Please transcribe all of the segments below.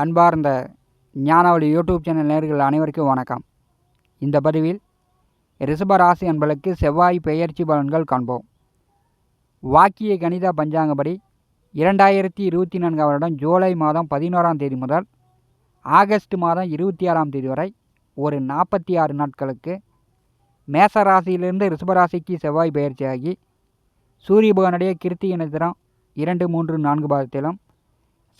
அன்பார்ந்த ஞானவழி YouTube channel நேர்கள் அனைவருக்கும் வணக்கம். இந்த பதிவில் ரிஷபராசி அன்பர்களுக்கு செவ்வாய் பெயர்ச்சி பலன்கள் காண்போம். வாக்கிய கணித பஞ்சாங்கப்படி இரண்டாயிரத்தி இருபத்தி நான்காம் வருடம் ஜூலை மாதம் பதினோராம் தேதி முதல் ஆகஸ்ட் மாதம் இருபத்தி ஆறாம் தேதி வரை ஒரு நாற்பத்தி ஆறு நாட்களுக்கு மேச ராசியிலிருந்து ரிஷபராசிக்கு செவ்வாய் பெயர்ச்சியாகி சூரிய பகவானுடைய கிருத்திய நட்சத்திரம் இரண்டு மூன்று நான்கு பாதத்திலும்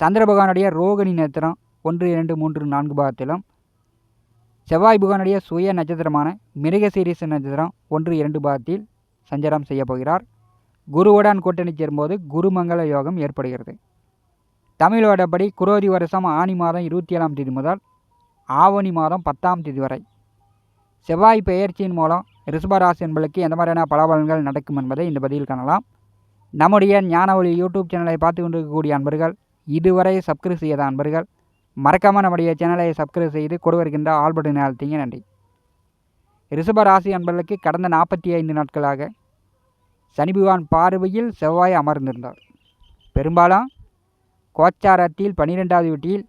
சந்திர பகவானுடைய ரோகிணி நட்சத்திரம் ஒன்று இரண்டு மூன்று நான்கு பாகத்திலும் செவ்வாய் புகானுடைய சுய நட்சத்திரமான மிருகசீரிச நட்சத்திரம் ஒன்று இரண்டு பாகத்தில் சஞ்சாரம் செய்யப் போகிறார். குருவுடன் கூட்டணி சேரும்போது குருமங்கள யோகம் ஏற்படுகிறது. தமிழோடப்படி குரோதி வருஷம் ஆனி மாதம் இருபத்தி ஏழாம் தேதி முதல் ஆவணி மாதம் பத்தாம் தேதி வரை. செவ்வாய் பெயர்ச்சியின் மூலம் ரிஷபராசி என்பளுக்கு எந்த மாதிரியான பலாபலன்கள் நடக்கும் என்பதை இந்த பதிவில் காணலாம். நம்முடைய ஞான ஒளி யூடியூப் சேனலை பார்த்து கொண்டிருக்கக்கூடிய அன்பர்கள் இதுவரை சப்ஸ்கிரைப் செய்யாத அன்பர்கள் மறக்காமல் நம்முடைய சேனலை சப்ஸ்கிரைப் செய்து கொடுவருகின்ற ஆல் பட்டனை அழுத்திங்க நன்றி. ரிஷப ராசி அன்பர்களுக்கு கடந்த நாற்பத்தி ஐந்து நாட்களாக சனி பகவான் பார்வையில் செவ்வாய் அமர்ந்திருந்தார். பெரும்பாலும் கோச்சாரத்தில் பன்னிரெண்டாவது வீட்டில்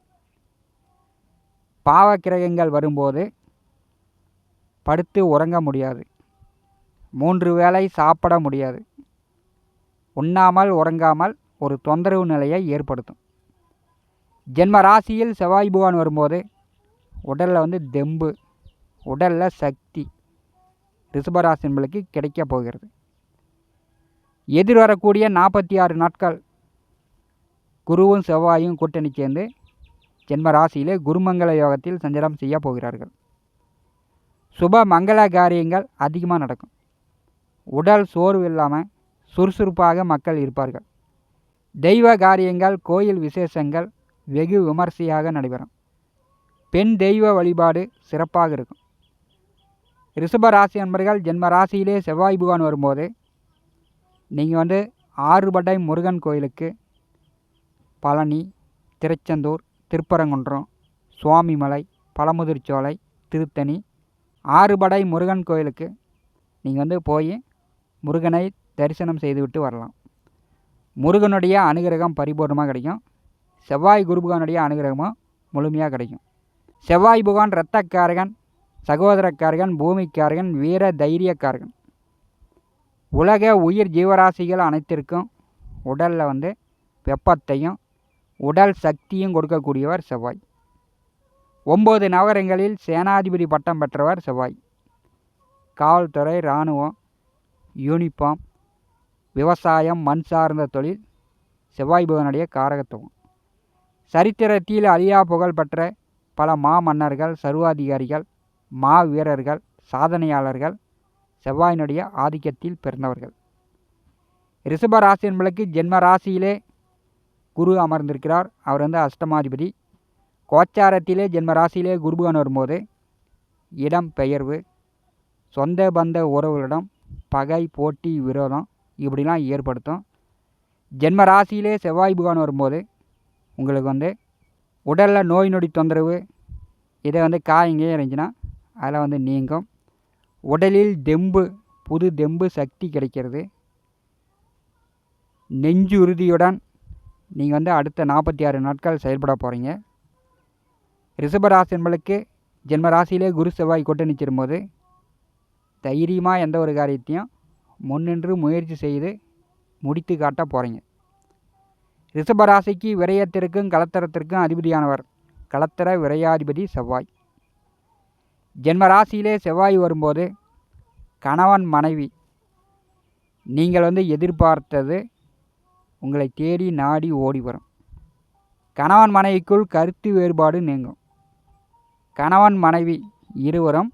பாவக்கிரகங்கள் வரும்போது படுத்து உறங்க முடியாது. மூன்று வேளை சாப்பிட முடியாது. உண்ணாமல் உறங்காமல் ஒரு தொந்தரவு நிலையை ஏற்படுத்தும். ஜென்ம ராசியில் செவ்வாய் பகவான் வரும்போது உடலில் வந்து தெம்பு உடலில் சக்தி ரிஷபராசி என்பளுக்கு கிடைக்க போகிறது. எதிர்வரக்கூடிய நாற்பத்தி ஆறு நாட்கள் குருவும் செவ்வாயும் கூட்டணி சேர்ந்து ஜென்ம ராசியிலே குருமங்கள யோகத்தில் சஞ்சாரம் செய்ய போகிறார்கள். சுப மங்கள காரியங்கள் அதிகமாக நடக்கும். உடல் சோர்வு இல்லாமல் சுறுசுறுப்பாக மக்கள் இருப்பார்கள். தெய்வ காரியங்கள் கோயில் விசேஷங்கள் வெகு விமர்சையாக நடைபெறும். பெண் தெய்வ வழிபாடு சிறப்பாக இருக்கும். ரிஷபராசி நண்பர்கள் அன்பர்கள் ஜென்ம ராசியிலே செவ்வாய் புகான் வரும்போது நீங்கள் வந்து ஆறுபடை முருகன் கோயிலுக்கு பழனி திருச்செந்தூர் திருப்பரங்குன்றம் சுவாமிமலை பழமுதிர்ச்சோலை திருத்தணி ஆறுபடை முருகன் கோயிலுக்கு நீங்கள் வந்து போய் முருகனை தரிசனம் செய்துவிட்டு வரலாம். முருகனுடைய அனுகிரகம் பரிபூர்ணமாக கிடைக்கும். செவ்வாய் குருபுகானுடைய அனுகிரகமும் முழுமையாக கிடைக்கும். செவ்வாய் புகான் இரத்தக்காரகன் சகோதரக்காரகன் பூமிக்காரகன் வீர தைரியக்காரகன். உலக உயிர் ஜீவராசிகள் அனைத்திற்கும் உடலில் வந்து வெப்பத்தையும் உடல் சக்தியும் கொடுக்கக்கூடியவர் செவ்வாய். ஒம்பது நகரங்களில் சேனாதிபதி பட்டம் பெற்றவர் செவ்வாய். காவல்துறை இராணுவம் யூனிஃபார்ம் விவசாயம் மண் சார்ந்த தொழில் செவ்வாய் பகவனுடைய காரகத்துவம். சரித்திரத்தில் அழியா புகழ் பெற்ற பல மா மன்னர்கள் சர்வாதிகாரிகள் மா வீரர்கள் சாதனையாளர்கள் செவ்வாயினுடைய ஆதிக்கத்தில் பிறந்தவர்கள். ரிஷப ராசி என்பளுக்கு ஜென்ம ராசியிலே குரு அமர்ந்திருக்கிறார். அவர் வந்து அஷ்டமாதிபதி. கோச்சாரத்திலே ஜென்ம ராசியிலே குருபுகன் வரும்போது இடம் பெயர்வு சொந்த பந்த உறவுகளிடம் பகை போட்டி விரோதம் இப்படிலாம் ஏற்படுத்தும். ஜென்ம ராசியிலே செவ்வாய் புகான் வரும்போது உங்களுக்கு வந்து உடலில் நோய் நொடி தொந்தரவு இதை வந்து காயங்க இருந்துச்சுன்னா அதில் வந்து நீங்கும். உடலில் தெம்பு புது தெம்பு சக்தி கிடைக்கிறது. நெஞ்சு உறுதியுடன் நீங்கள் வந்து அடுத்த நாற்பத்தி ஆறு நாட்கள் செயல்பட போகிறீங்க. ரிஷபராசி என்பளுக்கு ஜென்ம ராசியிலே குரு செவ்வாய் கூட்டணி சேரும்போது தைரியமாக எந்த ஒரு காரியத்தையும் முன்னின்று முயற்சி செய்து முடித்து காட்ட போகிறீங்க. ரிஷபராசிக்கு விரயத்திற்கும் கலத்தரத்திற்கும் அதிபதியானவர். கலத்தர விரையாதிபதி செவ்வாய். ஜென்ம ராசியிலே செவ்வாய் வரும்போது கணவன் மனைவி நீங்கள் வந்து எதிர்பார்த்தது உங்களை தேடி நாடி ஓடி வரும். கணவன் மனைவிக்குள் கருத்து வேறுபாடு நீங்கும். கணவன் மனைவி இருவரும்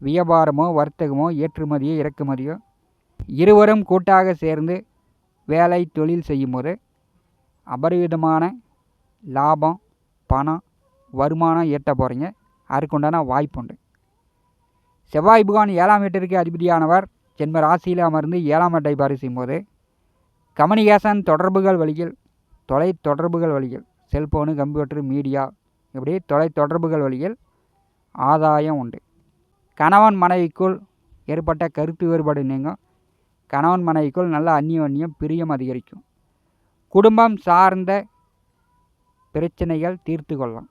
வியாபாரமோ வர்த்தகமோ ஏற்றுமதியோ இறக்குமதியோ இருவரும் கூட்டாக சேர்ந்து வேலை தொழில் செய்யும்போது அபரிவிதமான லாபம் பணம் வருமானம் ஈட்ட போகிறீங்க அதுக்குண்டான வாய்ப்புண்டு. செவ்வாய் புகான் ஏழாம் வீட்டிற்கு அதிபதியானவர். ஜென்ம ராசியில் அமர்ந்து ஏழாம் வீட்டை பாரி செய்யும்போது கம்யூனிகேஷன் தொடர்புகள் வழியில் தொலை தொடர்புகள் வழியில் செல்ஃபோனு கம்ப்யூட்டர் மீடியா இப்படி தொலை தொடர்புகள் வழியில் ஆதாயம் உண்டு. கணவன் மனைவிக்குள் ஏற்பட்ட கருத்து வேறுபாடு நீங்கும் கணவன் மனைவிக்குள் நல்ல அந்நியோன்யம் பிரியம் அதிகரிக்கும். குடும்பம் சார்ந்த பிரச்சனைகள் தீர்த்து கொள்ளலாம்.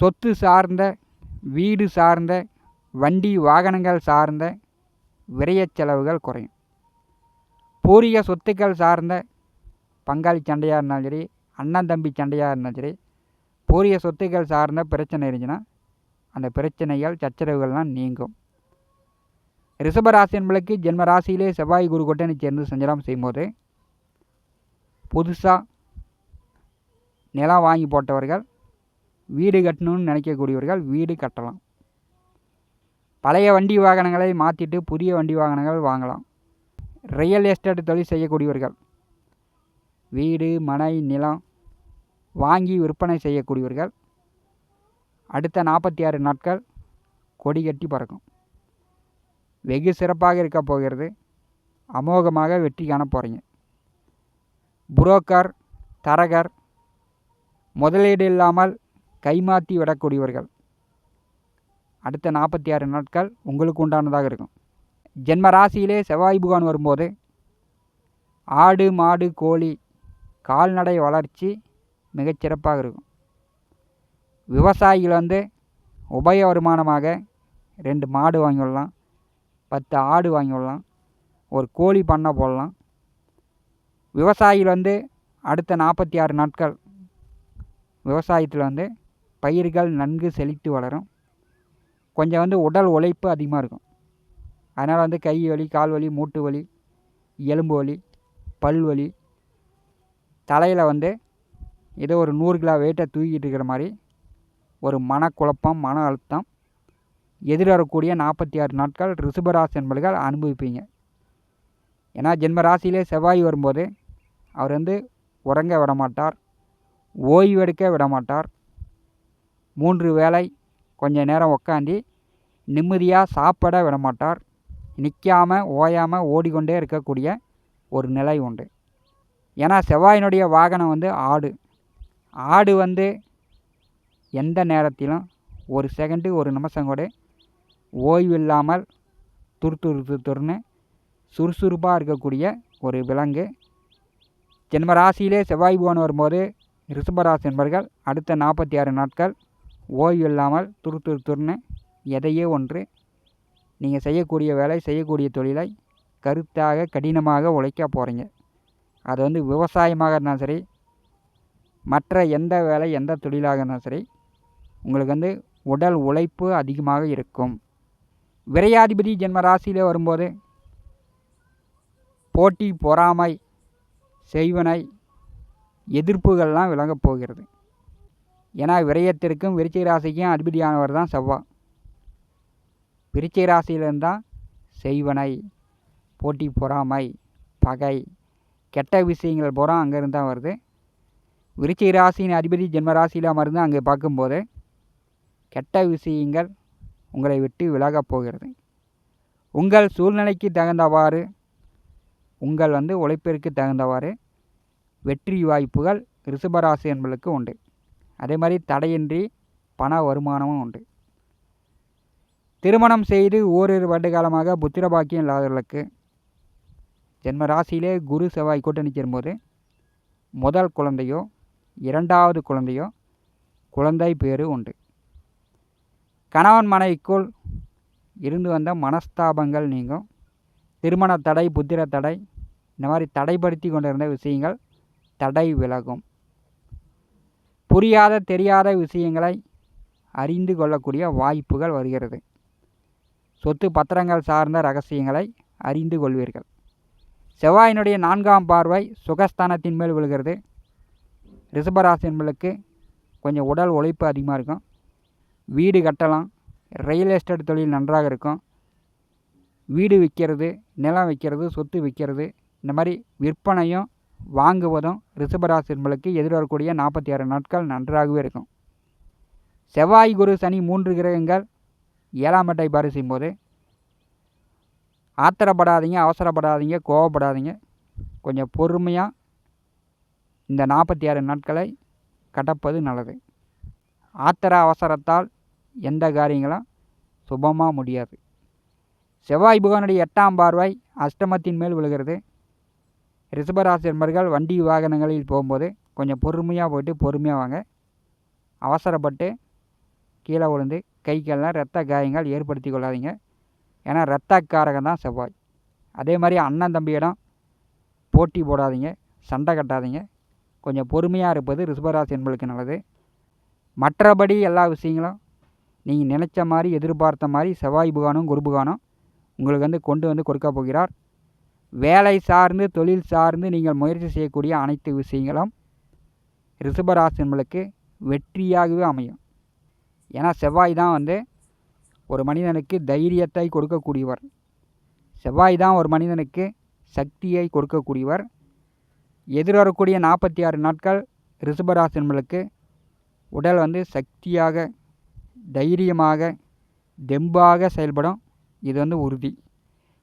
சொத்து சார்ந்த வீடு சார்ந்த வண்டி வாகனங்கள் சார்ந்த விரைய செலவுகள் குறையும். பூரிய சொத்துக்கள் சார்ந்த பங்காளி சண்டையாக இருந்தாலும் சரி அண்ணன் தம்பி சண்டையாக இருந்தாலும் சரி பூரிய சொத்துக்கள் சார்ந்த பிரச்சனை இருந்துச்சுன்னா அந்த பிரச்சனைகள் சச்சரவுகள்லாம் நீங்கும். ரிஷபராசி என்பளுக்கு ஜென்ம ராசியிலே செவ்வாய் குரு கொட்டனை சேர்ந்து சஞ்சலம் செய்யும்போது புதுசாக நிலம் வாங்கி போட்டவர்கள் வீடு கட்டணும்னு நினைக்கக்கூடியவர்கள் வீடு கட்டலாம். பழைய வண்டி வாகனங்களை மாற்றிட்டு புதிய வண்டி வாகனங்கள் வாங்கலாம். ரியல் எஸ்டேட் தொழில் செய்யக்கூடியவர்கள் வீடு மனை நிலம் வாங்கி விற்பனை செய்யக்கூடியவர்கள் அடுத்த நாற்பத்தி ஆறு நாட்கள் கொடி கட்டி பறக்கும். வெகு சிறப்பாக இருக்க போகிறது. அமோகமாக வெற்றி காண போகிறீங்க புரோக்கர் தரகர் முதலீடு இல்லாமல் கைமாற்றி விடக்கூடியவர்கள். அடுத்த நாற்பத்தி ஆறு நாட்கள் உங்களுக்கு உண்டானதாக இருக்கும். ஜென்ம ராசியிலே செவ்வாய் புகான் வரும்போது ஆடு மாடு கோழி கால்நடை வளர்ச்சி மிகச்சிறப்பாக இருக்கும். விவசாயிகள் வந்து உபய வருமானமாக ரெண்டு மாடு வாங்கிவிடலாம் பத்து ஆடு வாங்கிவிடலாம் ஒரு கோழி பண்ணை போடலாம் விவசாயிகள் வந்து அடுத்த நாற்பத்தி ஆறு நாட்கள் விவசாயத்தில் வந்து பயிர்கள் நன்கு செழித்து வளரும். கொஞ்சம் வந்து உடல் உழைப்பு அதிகமாக இருக்கும். அதனால் வந்து கை வலி கால் வலி மூட்டு வலி எலும்பு வலி பல் வலி தலையில் வந்து ஏதோ ஒரு நூறு கிலோ வெயிட்டை தூக்கிட்டு இருக்கிற மாதிரி ஒரு மனக்குழப்பம் மன அழுத்தம் எதிர்வரக்கூடிய நாற்பத்தி ஆறு நாட்கள் ரிஷபராசி என்பர்கள் அனுபவிப்பீங்க. ஏன்னா ஜென்ம ராசியிலே செவ்வாய் வரும்போது அவர் வந்து உறங்க விட மாட்டார் ஓய்வெடுக்க விட மாட்டார் மூன்று வேளை கொஞ்ச நேரம் உக்காந்து நிம்மதியாக சாப்பிட விட மாட்டார் நிற்காமல் ஓயாமல் ஓடிக்கொண்டே இருக்கக்கூடிய ஒரு நிலை உண்டு. ஏன்னா செவ்வாயினுடைய வாகனம் வந்து ஆடு. ஆடு வந்து எந்த நேரத்திலும் ஒரு செகண்டு ஒரு நிமிஷம் கூட ஓய்வு இல்லாமல் துரு துரு துருன்னு சுறுசுறுப்பாக இருக்கக்கூடிய ஒரு விலங்கு. ஜென்ம ராசியிலே செவ்வாய் புவன் வரும்போது ரிஷபராசி என்பர்கள் அடுத்த நாற்பத்தி ஆறு நாட்கள் ஓய்வு இல்லாமல் துரு துரு துருன்னு எதையே ஒன்று நீங்கள் செய்யக்கூடிய வேலை செய்யக்கூடிய தொழிலை கருத்தாக கடினமாக உழைக்க போகிறீங்க அது வந்து விவசாயமாக இருந்தாலும் சரி மற்ற எந்த வேலை எந்த தொழிலாக இருந்தாலும் சரி உங்களுக்கு வந்து உடல் உழைப்பு அதிகமாக இருக்கும். விரையாதிபதி ஜென்ம ராசியில் வரும்போது போட்டி பொறாமை செய்வனை எதிர்ப்புகள்லாம் விளங்கப் போகிறது. ஏன்னா விரயத்திற்கும் விருச்சிக ராசிக்கும் அதிபதியானவர் தான் செவ்வாய் விருச்சிக ராசியிலிருந்து தான் செய்வனை போட்டி பொறாமை பகை கெட்ட விஷயங்கள் பூரா அங்கேருந்து தான் வருது. விருச்சிக ராசியின் அதிபதி ஜென்ம ராசியில் அமர்ந்து அங்கே பார்க்கும்போது கெட்ட விஷயங்கள் உங்களை விட்டு விலகப் போகிறது. உங்கள் சூழ்நிலைக்கு தகுந்தவாறு உங்கள் வந்து உழைப்பிற்கு தகுந்தவாறு வெற்றி வாய்ப்புகள் ரிஷபராசி என்பளுக்கு உண்டு. அதே மாதிரி தடையின்றி பண வருமானமும் உண்டு. திருமணம் செய்து ஓரிரு வருட காலமாக புத்திர பாக்கியம் இல்லாதவர்களுக்கு ஜென்ம ராசியிலே குரு செவ்வாய் கூட்டணி சேரும்போது முதல் குழந்தையோ இரண்டாவது குழந்தையோ குழந்தை பேரு உண்டு. கணவன் மனைவிக்குள் இருந்து வந்த மனஸ்தாபங்கள் நீங்கும். திருமண தடை புத்திர தடை இந்த மாதிரி தடைப்படுத்தி கொண்டிருந்த விஷயங்கள் தடை விலகும். புரியாத தெரியாத விஷயங்களை அறிந்து கொள்ளக்கூடிய வாய்ப்புகள் வருகிறது. சொத்து பத்திரங்கள் சார்ந்த ரகசியங்களை அறிந்து கொள்வீர்கள். செவ்வாயினுடைய நான்காம் பார்வை சுகஸ்தானத்தின் மேல் விழுகிறது. ரிஷபராசி என்பளுக்கு கொஞ்சம் உடல் உழைப்பு அதிகமாக இருக்கும். வீடு கட்டலாம். ரியல் எஸ்டேட் தொழில் நன்றாக இருக்கும். வீடு விற்கிறது நிலம் விற்கிறது சொத்து விற்கிறது. இந்த மாதிரி விற்பனையும் வாங்குவதும் ரிஷபராசி என்பளுக்கு எதிர்வரக்கூடிய நாற்பத்தி ஆறு நாட்கள் நன்றாகவே இருக்கும். செவ்வாய் குரு சனி மூன்று கிரகங்கள் ஏழாம் எட்டை பாரு போது ஆத்திரப்படாதீங்க அவசரப்படாதீங்க கோவப்படாதீங்க. கொஞ்சம் பொறுமையாக இந்த நாற்பத்தி ஆறு நாட்களை கடப்பது நல்லது. ஆத்திர அவசரத்தால் எந்த காரியங்களும் சுபமாக முடியாது. செவ்வாய் புகனுடைய எட்டாம் பார்வை அஷ்டமத்தின் மேல் விழுகிறது. ரிஷபராசி என்பர்கள் வண்டி வாகனங்களில் போகும்போது கொஞ்சம் பொறுமையாக போயிட்டு பொறுமையாக வாங்க. அவசரப்பட்டு கீழே விழுந்து கைக்கெல்லாம் ரத்த காயங்கள் ஏற்படுத்தி கொள்ளாதீங்க. ஏன்னா ரத்தக்காரகம் தான் செவ்வாய். அதே மாதிரி அண்ணன் தம்பியிடம் போட்டி போடாதீங்க சண்டை கட்டாதீங்க. கொஞ்சம் பொறுமையாக இருப்பது ரிஷபராசி என்பளுக்கு நல்லது. மற்றபடி எல்லா விஷயங்களும் நீங்கள் நினச்ச மாதிரி எதிர்பார்த்த மாதிரி செவ்வாய் புகானும் குரு புகானும் உங்களுக்கு வந்து கொண்டு வந்து கொடுக்க போகிறார். வேலை சார்ந்து தொழில் சார்ந்து நீங்கள் முயற்சி செய்யக்கூடிய அனைத்து விஷயங்களும் ரிஷபராசி வெற்றியாகவே அமையும். ஏன்னா செவ்வாய் தான் வந்து ஒரு மனிதனுக்கு தைரியத்தை கொடுக்கக்கூடியவர். செவ்வாய் தான் ஒரு மனிதனுக்கு சக்தியை கொடுக்கக்கூடியவர். எதிர்வரக்கூடிய நாற்பத்தி ஆறு நாட்கள் ரிஷபராசின்களுக்கு உடல் வந்து சக்தியாக தைரியமாக தெம்பாக செயல்படும். இது வந்து உறுதி.